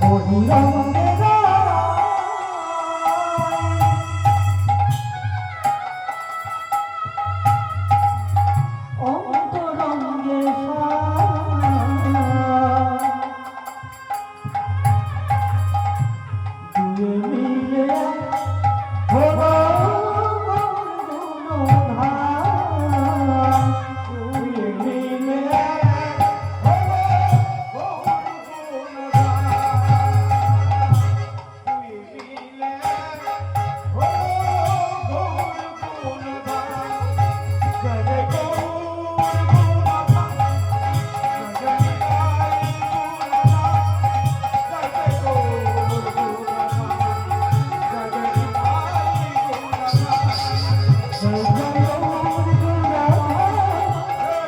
โอ้ยลอง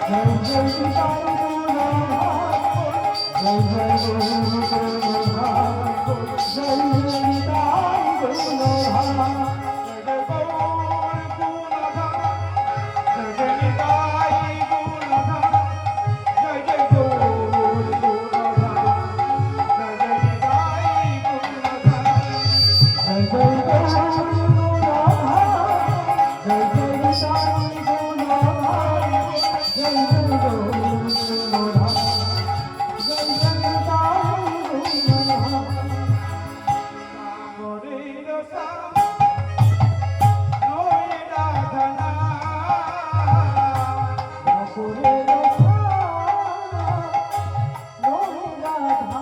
জয় জয় Radha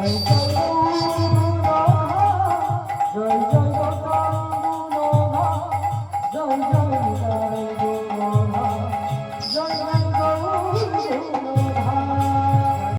জয় জয় জয় জয়